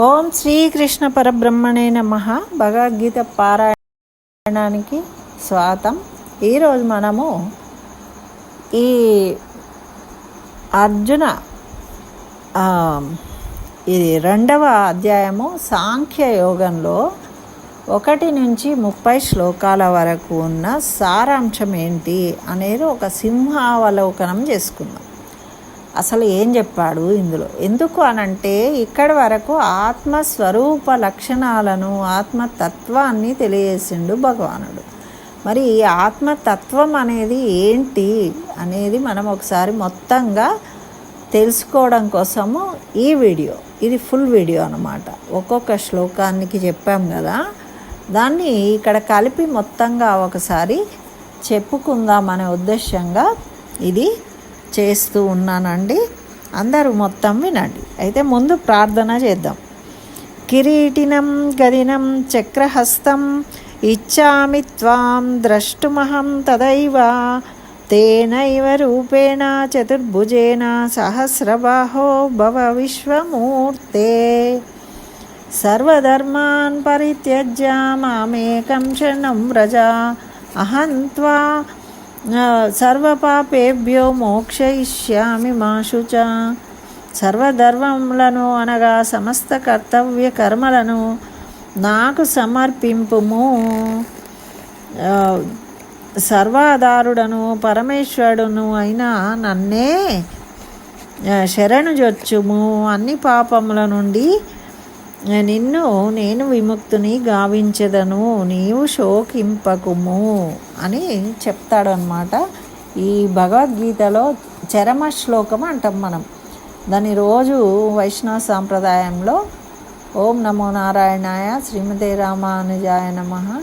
ఓం శ్రీకృష్ణ పరబ్రహ్మణే నమ. భగవద్గీత పారాయణానికి స్వాతం ఈరోజు మనము ఈ అర్జున ఇది రెండవ అధ్యాయము సాంఖ్య యోగంలో ఒకటి నుంచి ముప్పై శ్లోకాల వరకు ఉన్న సారాంశం ఏంటి అనేది ఒక సింహావలోకనం చేసుకుందాం. అసలు ఏం చెప్పాడు ఇందులో? ఎందుకు అనంటే ఇక్కడి వరకు ఆత్మస్వరూప లక్షణాలను ఆత్మతత్వాన్ని తెలియజేసిండు భగవానుడు. మరి ఈ ఆత్మతత్వం అనేది ఏంటి అనేది మనం ఒకసారి మొత్తంగా తెలుసుకోవడం కోసము ఈ వీడియో. ఇది ఫుల్ వీడియో అనమాట ఒక్కొక్క శ్లోకానికి చెప్పాం కదా. దాన్ని ఇక్కడ కలిపి మొత్తంగా ఒకసారి చెప్పుకుందాం అనే ఉద్దేశంగా ఇది చేస్తూ ఉన్నానండి. అందరూ మొత్తం వినండి. అయితే ముందు ప్రార్థన చేద్దాం. కిరీటినం గదినం చక్రహస్తం ఇచ్చామి త్వాం ద్రష్టుమహం తదైవ తేనైవ రూపేణ చతుర్భుజేన సహస్రబాహో భవ విశ్వమూర్తే. సర్వధర్మాన్ పరిత్యజ్య మామేకం శరణం వ్రజ అహం త్వా సర్వపాపేభ్యో మోక్షయిష్యామి మా శుచ సర్వధర్మములను అనగా సమస్త కర్తవ్య కర్మలను నాకు సమర్పింపుము. సర్వాధారుడను పరమేశ్వరుడును అయిన నన్నే శరణుజొచ్చుము అన్ని పాపముల నుండి నిన్ను నేను విముక్తుని గావించదను నీవు శోకింపకుము అని చెప్తాడనమాట ఈ భగవద్గీతలో చరమ శ్లోకం అంటాం మనం. దాని రోజు వైష్ణవ సాంప్రదాయంలో ఓం నమో నారాయణాయ శ్రీమతే రామానుజాయ నమ.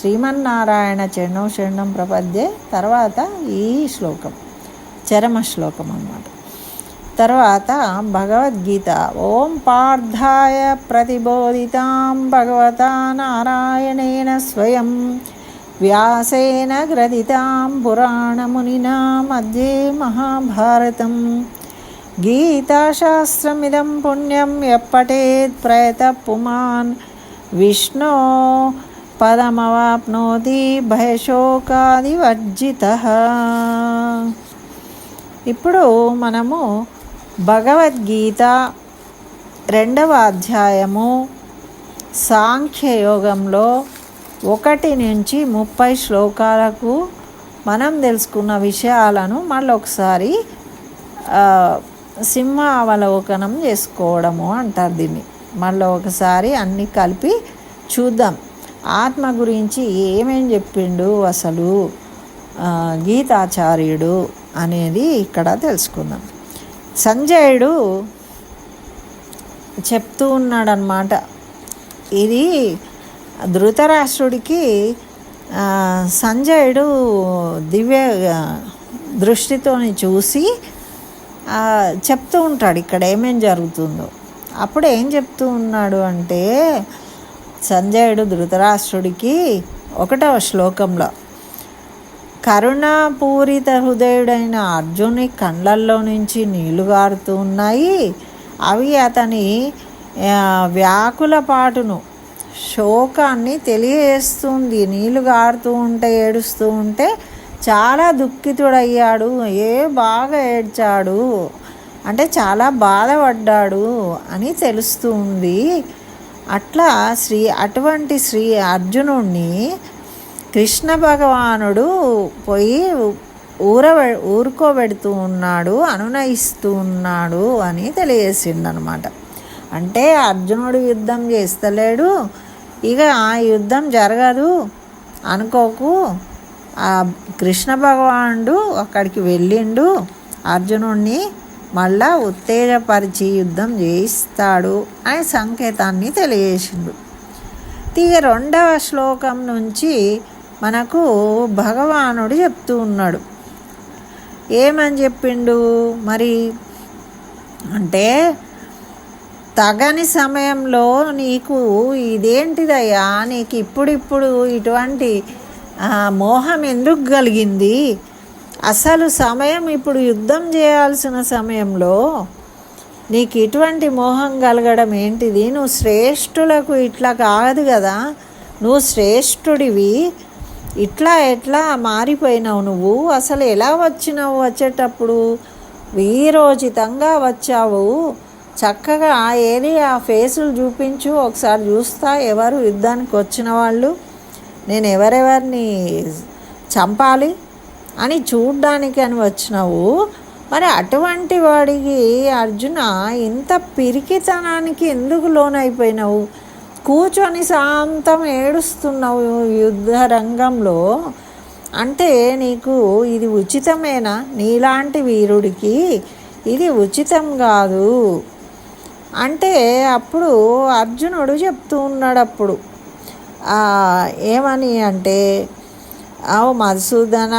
శ్రీమన్నారాయణ చరణం శరణం ప్రపద్యే. తర్వాత ఈ శ్లోకం చరమ శ్లోకం అన్నమాట. తర్వాత భగవద్గీత. ఓం పార్థాయ ప్రతిబోధితాం భగవతా నారాయణేన స్వయం. వ్యాసేన గ్రథితాం పురాణమునినా మధ్యే మహాభారతం. గీతాశాస్త్రమిదం పుణ్యం ఎప్పటేత్ ప్రయత పుమాన్ విష్ణో పదమవాప్నోతి భయశోకాదివర్జిత. ఇప్పుడు మనము భగవద్గీత రెండవ అధ్యాయము సాంఖ్యయోగంలో ఒకటి నుంచి ముప్పై శ్లోకాలకు మనం తెలుసుకున్న విషయాలను మళ్ళీ ఒకసారి సింహ అవలోకనం చేసుకోవడము అంటారు దీన్ని. మళ్ళీ ఒకసారి అన్నీ కలిపి చూద్దాం. ఆత్మ గురించి ఏమేం చెప్పిండు అసలు గీతాచార్యుడు అనేది ఇక్కడ తెలుసుకుందాం. సంజయుడు చెప్తూ ఉన్నాడనమాట ఇది ధృతరాష్ట్రుడికి సంజయుడు దివ్య దృష్టితోని చూసి చెప్తూ ఉంటాడు ఇక్కడ ఏమేం జరుగుతుందో. అప్పుడు ఏం చెప్తూ ఉన్నాడు అంటే సంజయుడు ధృతరాష్ట్రుడికి ఒకటవ శ్లోకంలో కరుణాపూరిత హృదయుడైన అర్జుని కళ్ళల్లో నుంచి నీళ్ళు గారుతూ ఉన్నాయి. అవి అతని వ్యాకుల పాటును శోకాన్ని తెలియజేస్తుంది. నీళ్ళు గారుతూ ఉంటే ఏడుస్తూ ఉంటే చాలా దుఃఖితుడయ్యాడు. ఏ బాగా ఏడ్చాడు? అంటే చాలా బాధపడ్డాడు అని తెలుస్తుంది. అట్లా శ్రీ అటువంటి శ్రీ అర్జునుడిని కృష్ణ భగవానుడు పోయి ఊర ఊరుకోబెడుతూ ఉన్నాడు అనునయిస్తూ ఉన్నాడు అని తెలియజేసిండనమాట. అంటే అర్జునుడు యుద్ధం చేస్తలేడు ఇక ఆ యుద్ధం జరగదు అనుకోకు. ఆ కృష్ణ భగవానుడు అక్కడికి వెళ్ళిండు అర్జునుడిని మళ్ళా ఉత్తేజపరిచి యుద్ధం చేయిస్తాడు అనే సంకేతాన్ని తెలియజేసిండు. ఇక రెండవ శ్లోకం నుంచి మనకు భగవానుడు చెప్తూ ఉన్నాడు. ఏమని చెప్పిండు? మరి అంటే తగని సమయంలో నీకు ఇదేంటిదయ్యా? నీకు ఇప్పుడిప్పుడు ఇటువంటి మోహం ఎందుకు కలిగింది? అసలు సమయం ఇప్పుడు యుద్ధం చేయాల్సిన సమయంలో నీకు ఇటువంటి మోహం కలగడం ఏంటిది? నువ్వు శ్రేష్ఠులకు ఇట్లా కాదు కదా. నువ్వు శ్రేష్ఠుడివి. ఇట్లా ఎట్లా మారిపోయినావు నువ్వు? అసలు ఎలా వచ్చినావు వచ్చేటప్పుడు? వీరోచితంగా వచ్చావు. చక్కగా ఆ ఏరియా ఫేసులు చూపించు ఒకసారి చూస్తా ఎవరు యుద్ధానికి వచ్చిన వాళ్ళు. నేను ఎవరెవరిని చంపాలి అని చూడ్డానికి అని వచ్చినావు. మరి అటువంటి వాడికి అర్జున ఇంత పిరికితనానికి ఎందుకు లోనైపోయినావు? కూర్చొని శాంతం ఏడుస్తున్నావు యుద్ధ రంగంలో అంటే నీకు ఇది ఉచితమేనా? నీలాంటి వీరుడికి ఇది ఉచితం కాదు. అంటే అప్పుడు అర్జునుడు చెప్తూ ఉన్నాడు అప్పుడు ఏమని అంటే ఓ మధుసూదన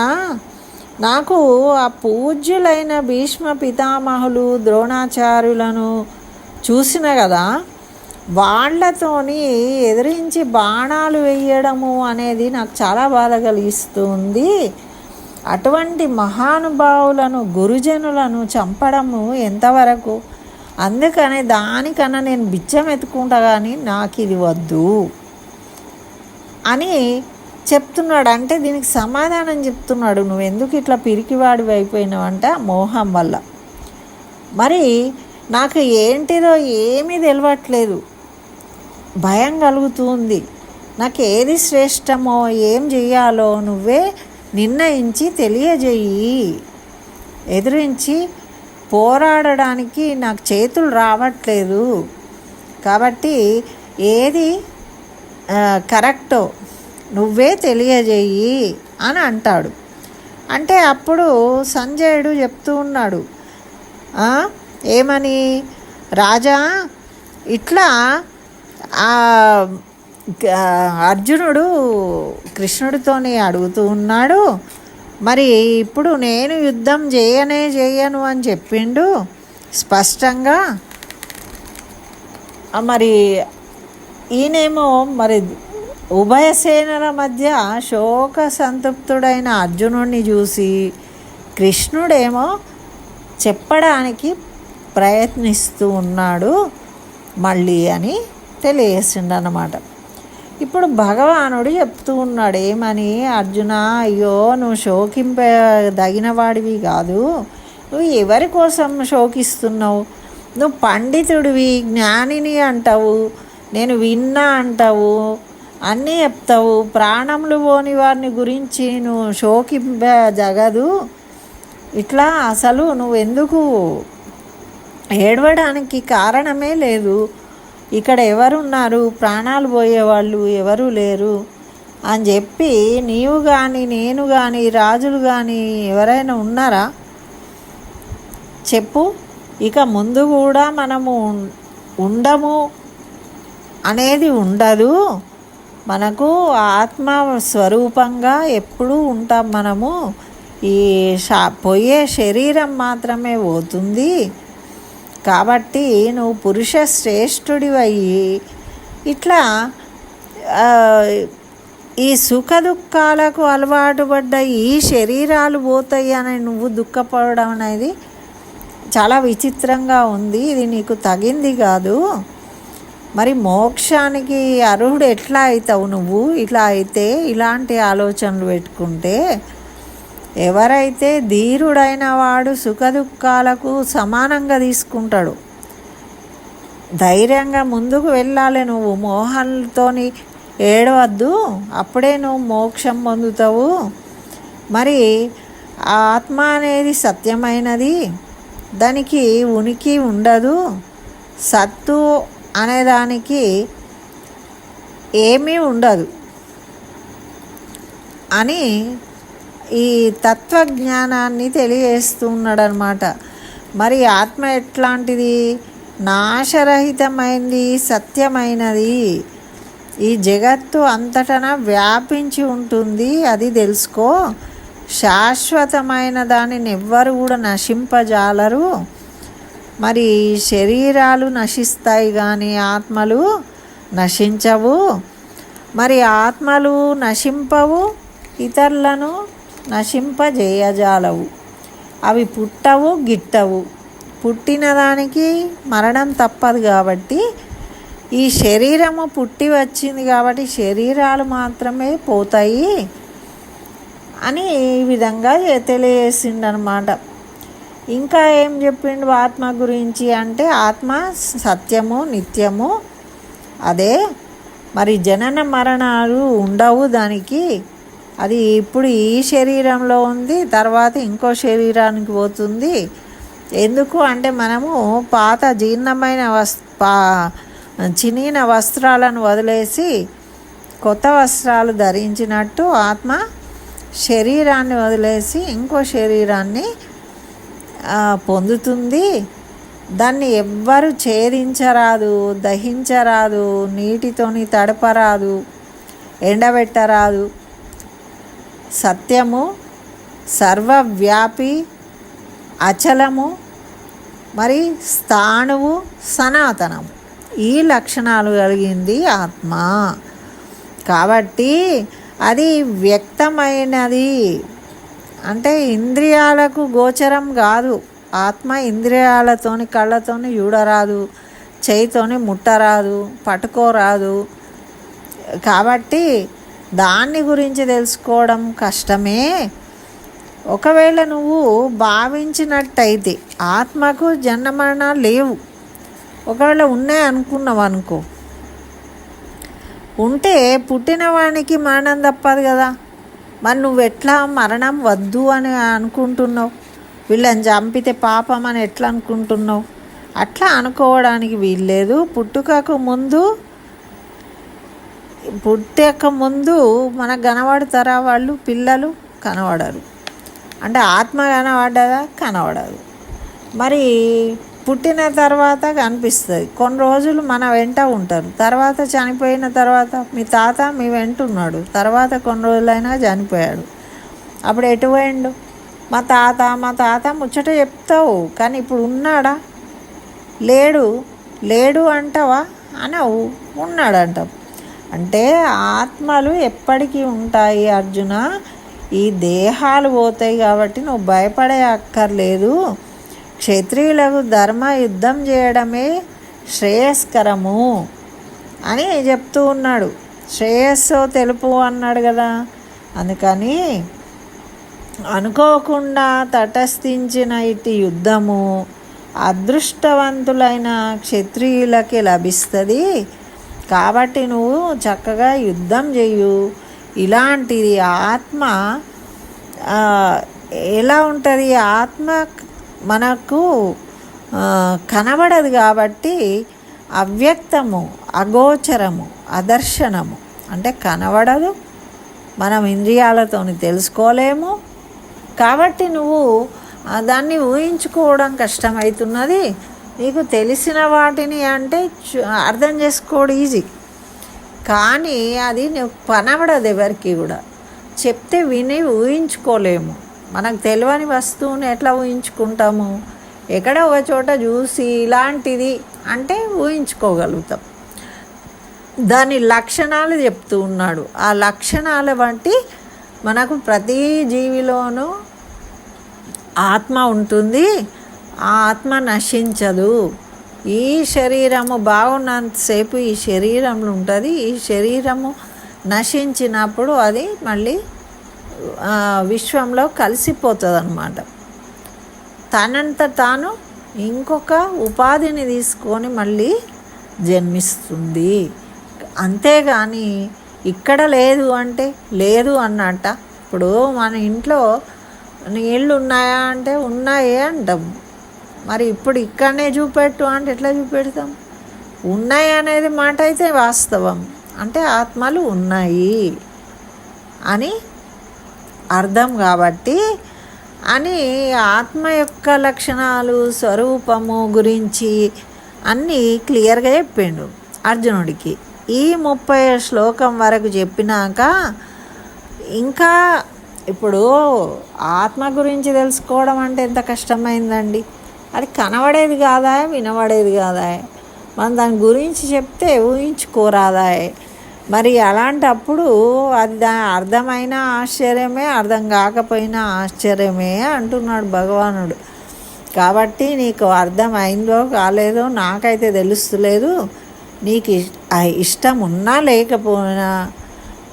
నాకు ఆ పూజ్యులైన భీష్మ పితామహులు ద్రోణాచార్యులను చూసిన కదా? వాళ్ళతోని ఎదిరించి బాణాలు వేయడము అనేది నాకు చాలా బాధ కలిగిస్తుంది. అటువంటి మహానుభావులను గురుజనులను చంపడము ఎంతవరకు? అందుకనే దానికన్నా నేను బిచ్చం ఎత్తుకుంటా కానీ నాకు ఇది వద్దు. అని చెప్తున్నాడు. అంటే దీనికి సమాధానం చెప్తున్నాడు. నువ్వు ఎందుకు ఇట్లా పిరికివాడి అయిపోయినావంట మోహం వల్ల. మరి నాకు ఏంటిదో ఏమీ తెలియట్లేదు భయం కలుగుతుంది. నాకు ఏది శ్రేష్టమో ఏం చెయ్యాలో నువ్వే నిర్ణయించి తెలియజేయి. ఎదిరించి పోరాడడానికి నాకు చేతులు రావట్లేదు. కాబట్టి ఏది కరెక్టో నువ్వే తెలియజేయి అని అంటాడు. అంటే అప్పుడు సంజయుడు చెప్తూ ఉన్నాడు. ఏమని? రాజా ఇట్లా అర్జునుడు కృష్ణుడితోని అడుగుతూ ఉన్నాడు మరి ఇప్పుడు నేను యుద్ధం చేయనే చేయను అని చెప్పిండు. స్పష్టంగా మరి ఈయనేమో మరి ఉభయ సేనల మధ్య శోక సంతృప్తుడైన అర్జునుడిని చూసి కృష్ణుడేమో చెప్పడానికి ప్రయత్నిస్తూ ఉన్నాడు మళ్ళీ అని తెలియజేసిండు అన్నమాట ఇప్పుడు భగవానుడు చెప్తూ ఉన్నాడు ఏమని? అర్జున అయ్యో నువ్వు శోకింపదగిన వాడివి కాదు. నువ్వు ఎవరి కోసం శోకిస్తున్నావు? నువ్వు పండితుడివి జ్ఞానిని అంటావు. నేను విన్నా అంటావు. అన్నీ చెప్తావు. ప్రాణములు పోని వారిని గురించి నువ్వు శోకింప జగదు ఇట్లా అసలు నువ్వు ఎందుకు ఏడవడానికి కారణమే లేదు. ఇక్కడ ఎవరున్నారు? ప్రాణాలు పోయేవాళ్ళు ఎవరూ లేరు. అని చెప్పి నీవు కానీ నేను కానీ రాజులు కానీ ఎవరైనా ఉన్నారా? చెప్పు. ఇక ముందు కూడా మనము ఉండము అనేది ఉండదు. మనకు ఆత్మ స్వరూపంగా ఎప్పుడూ ఉంటాం మనము. ఈ షా పోయే శరీరం మాత్రమే పోతుంది. కాబట్టి నువ్వు పురుష శ్రేష్ఠుడివయ్యి. ఇట్లా ఈ సుఖ దుఃఖాలకు అలవాటు పడ్డ ఈ శరీరాలు పోతాయి అని నువ్వు దుఃఖపడడం అనేది చాలా విచిత్రంగా ఉంది. ఇది నీకు తగింది కాదు. మరి మోక్షానికి అర్హుడు ఎట్లా అవుతావు నువ్వు? ఇట్లా అయితే ఇలాంటి ఆలోచనలు పెట్టుకుంటే ఎవరైతే ధీరుడైన వాడు సుఖదుఖాలకు సమానంగా తీసుకుంటాడు. ధైర్యంగా ముందుకు వెళ్ళాలి నువ్వు. మోహన్తోని ఏడవద్దు. అప్పుడే నువ్వు మోక్షం పొందుతావు. మరి ఆత్మ అనేది సత్యమైనది. దానికి ఉనికి ఉండదు. సత్తు అనేదానికి ఏమీ ఉండదు. అని ఈ తత్వజ్ఞానాన్ని తెలియజేస్తున్నాడు అనమాట మరి ఆత్మ ఎట్లాంటిది? నాశరహితమైంది సత్యమైనది. ఈ జగత్తు అంతటన వ్యాపించి ఉంటుంది అది తెలుసుకో. శాశ్వతమైన దానిని ఎవ్వరు కూడా నశింపజాలరు. మరి శరీరాలు నశిస్తాయి కానీ ఆత్మలు నశించవు. మరి ఆత్మలు నశింపవు ఇతరులను నశింపజేయజాలవు. అవి పుట్టవు గిట్టవు. పుట్టిన దానికి మరణం తప్పదు కాబట్టి ఈ శరీరము పుట్టి వచ్చింది కాబట్టి శరీరాలు మాత్రమే పోతాయి అని ఈ విధంగా తెలియజేసిండనమాట ఇంకా ఏం చెప్పిండు ఆత్మ గురించి అంటే ఆత్మ సత్యము నిత్యము అదే. మరి జనన మరణాలు ఉండవు దానికి. అది ఇప్పుడు ఈ శరీరంలో ఉంది తర్వాత ఇంకో శరీరానికి పోతుంది. ఎందుకు అంటే మనము పాత జీర్ణమైన వస్ పా చినిన వస్త్రాలను వదిలేసి కొత్త వస్త్రాలు ధరించినట్టు ఆత్మ శరీరాన్ని వదిలేసి ఇంకో శరీరాన్ని పొందుతుంది. దాన్ని ఎవ్వరు ఛేదించరాదు దహించరాదు నీటితోని తడపరాదు ఎండబెట్టరాదు. సత్యము సర్వవ్యాపి అచలము మరి స్థాణువు సనాతనము. ఈ లక్షణాలు కలిగింది ఆత్మ. కాబట్టి అది వ్యక్తమైనది. అంటే ఇంద్రియాలకు గోచరం కాదు. ఆత్మ ఇంద్రియాలతోని కళ్ళతోని చూడరాదు. చేయితోని ముట్టరాదు. పట్టుకోరాదు. కాబట్టి దాన్ని గురించి తెలుసుకోవడం కష్టమే. ఒకవేళ నువ్వు భావించినట్టయితే ఆత్మకు జన్మరణ లేవు. ఒకవేళ ఉన్నాయి అనుకున్నావు అనుకో. ఉంటే పుట్టినవానికి మరణం తప్పదు కదా. మరి నువ్వు ఎట్లా మరణం వద్దు అని అనుకుంటున్నావు? వీళ్ళని చంపితే పాపం అని ఎట్లా అనుకుంటున్నావు? అట్లా అనుకోవడానికి వీల్లేదు. పుట్టుకకు ముందు పుట్టక ముందు మనకు కనబడతారా వాళ్ళు పిల్లలు కనబడరు అంటే ఆత్మ కనబడ్డదా కనబడదు మరి పుట్టిన తర్వాత కనిపిస్తుంది. కొన్ని రోజులు మన వెంట ఉంటారు. తర్వాత చనిపోయిన తర్వాత మీ తాత మీ వెంట ఉన్నాడు. తర్వాత కొన్ని రోజులైనా చనిపోయాడు. అప్పుడు ఎటు పోయిండు? మా తాత మా తాత ముచ్చట చెప్తావు. కానీ ఇప్పుడు ఉన్నాడా? లేడు. లేడు అంటావా? అనవు. ఉన్నాడు అంటావు అంటే ఆత్మలు ఎప్పటికీ ఉంటాయి అర్జున. ఈ దేహాలు పోతాయి కాబట్టి నువ్వు భయపడే అక్కర్లేదు. క్షత్రియులకు ధర్మ యుద్ధం చేయడమే శ్రేయస్కరము అని చెప్తూ ఉన్నాడు. శ్రేయస్సు తెలుపు అన్నాడు కదా. అందుకని అనుకోకుండా తటస్థించిన ఇటు యుద్ధము అదృష్టవంతులైన క్షత్రియులకి లభిస్తుంది. కాబట్టి నువ్వు చక్కగా యుద్ధం చెయ్యు. ఇలాంటిది ఆత్మ ఎలా ఉంటుంది? ఆత్మ మనకు కనబడదు కాబట్టి అవ్యక్తము అగోచరము అదర్శనము. అంటే కనబడదు మనం ఇంద్రియాలతో తెలుసుకోలేము. కాబట్టి నువ్వు దాన్ని ఊహించుకోవడం కష్టమవుతున్నది నీకు తెలిసిన వాటిని అంటే అర్థం చేసుకోవడం ఈజీ. కానీ అది నువ్వు పనబడదు ఎవరికి కూడా. చెప్తే విని ఊహించుకోలేము. మనకు తెలియని వస్తువుని ఎట్లా ఊహించుకుంటాము? ఎక్కడ ఒక చోట చూసి ఇలాంటిది అంటే ఊహించుకోగలుగుతాం. దాని లక్షణాలు చెప్తూ ఉన్నాడు. ఆ లక్షణాలు వంటి మనకు ప్రతి జీవిలోనూ ఆత్మ ఉంటుంది. ఆ ఆత్మ నశించదు. ఈ శరీరము బాగున్నంతసేపు ఈ శరీరంలో ఉంటుంది. ఈ శరీరము నశించినప్పుడు అది మళ్ళీ విశ్వంలో కలిసిపోతుంది అనమాట తనంత తాను ఇంకొక ఉపాధిని తీసుకొని మళ్ళీ జన్మిస్తుంది. అంతేగాని ఇక్కడ లేదు అంటే లేదు అన్నట్ట. ఇప్పుడు మన ఇంట్లో నీళ్ళు ఉన్నాయా అంటే ఉన్నాయే అంటాం. మరి ఇప్పుడు ఇక్కడనే చూపెట్టు అంటే ఎట్లా చూపెడతాం? ఉన్నాయి అనేది మాట అయితే వాస్తవం. అంటే ఆత్మలు ఉన్నాయి అని అర్థం కాబట్టి అని ఆత్మ యొక్క లక్షణాలు స్వరూపము గురించి అన్నీ క్లియర్గా చెప్పిండు అర్జునుడికి. ఈ ముప్పై శ్లోకం వరకు చెప్పినాక ఇంకా ఇప్పుడు ఆత్మ గురించి తెలుసుకోవడం అంటే ఎంత కష్టమైందండి. అది కనబడేది కాదా? వినబడేది కాదా? మనం దాని గురించి చెప్తే ఊహించుకోరాదా మరి అలాంటప్పుడు అది దాని అర్థమైన ఆశ్చర్యమే అర్థం కాకపోయినా ఆశ్చర్యమే అంటున్నాడు భగవానుడు. కాబట్టి నీకు అర్థమైందో కాలేదో నాకైతే తెలుస్తలేదు. నీకు ఇష్- ఆ ఇష్టం ఉన్నా లేకపోయినా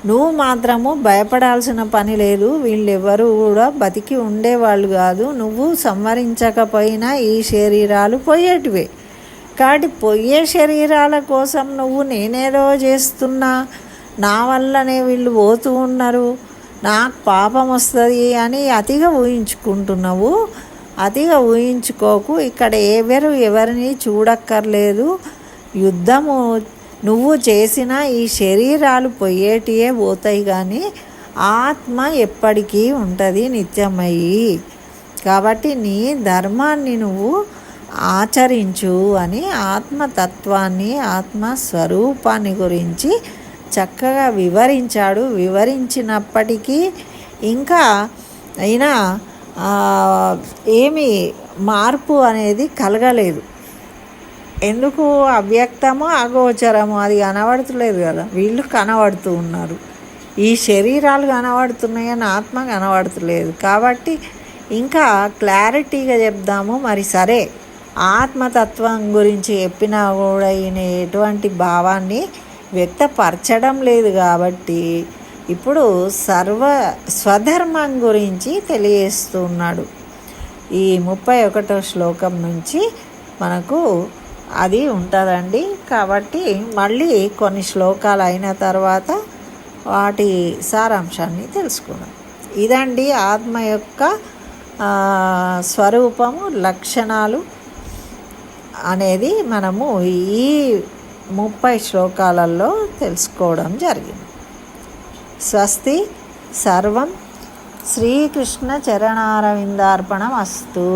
నువ్వు మాత్రము భయపడాల్సిన పని లేదు. వీళ్ళెవ్వరూ కూడా బతికి ఉండేవాళ్ళు కాదు. నువ్వు సంవరించకపోయినా ఈ శరీరాలు పోయేటివే. కాబట్టి పోయే శరీరాల కోసం నువ్వు నేనేదో చేస్తున్నా. నా వల్లనే వీళ్ళు పోతూ ఉన్నారు. నాకు పాపం వస్తుంది అని అతిగా ఊహించుకుంటున్నావు. అతిగా ఊహించుకోకు. ఇక్కడ ఎవరు ఎవరిని చూడక్కర్లేదు. యుద్ధము నువ్వు చేసిన ఈ శరీరాలు పోయేటియే పోతాయి కానీ ఆత్మ ఎప్పటికీ ఉంటుంది నిత్యమయ్యి కాబట్టి నీ ధర్మాన్ని నువ్వు ఆచరించు అని ఆత్మతత్వాన్ని ఆత్మ స్వరూపాన్ని గురించి చక్కగా వివరించాడు. వివరించినప్పటికీ ఇంకా అయినా ఏమి మార్పు అనేది కలగలేదు. ఎందుకు అవ్యక్తము అగోచరము అది కనబడతలేదు కదా. వీళ్ళు కనబడుతూ ఉన్నారు. ఈ శరీరాలు కనబడుతున్నాయని ఆత్మ కనబడతలేదు. కాబట్టి ఇంకా క్లారిటీగా చెప్దాము. మరి సరే ఆత్మతత్వం గురించి చెప్పినా కూడా ఈయన ఎటువంటి భావాన్ని వ్యక్తపరచడం లేదు కాబట్టి ఇప్పుడు సర్వ స్వధర్మం గురించి తెలియజేస్తున్నాడు ఈ ముప్పై ఒకటో శ్లోకం నుంచి మనకు అది ఉంటుందండి. కాబట్టి మళ్ళీ కొన్ని శ్లోకాలు అయిన తర్వాత వాటి సారాంశాన్ని తెలుసుకుందాం. ఇదండి ఆత్మ యొక్క స్వరూపము లక్షణాలు అనేది మనము ఈ ముప్పై శ్లోకాలలో తెలుసుకోవడం జరిగింది. స్వస్తి సర్వం శ్రీకృష్ణ చరణారవిందార్పణం అస్తు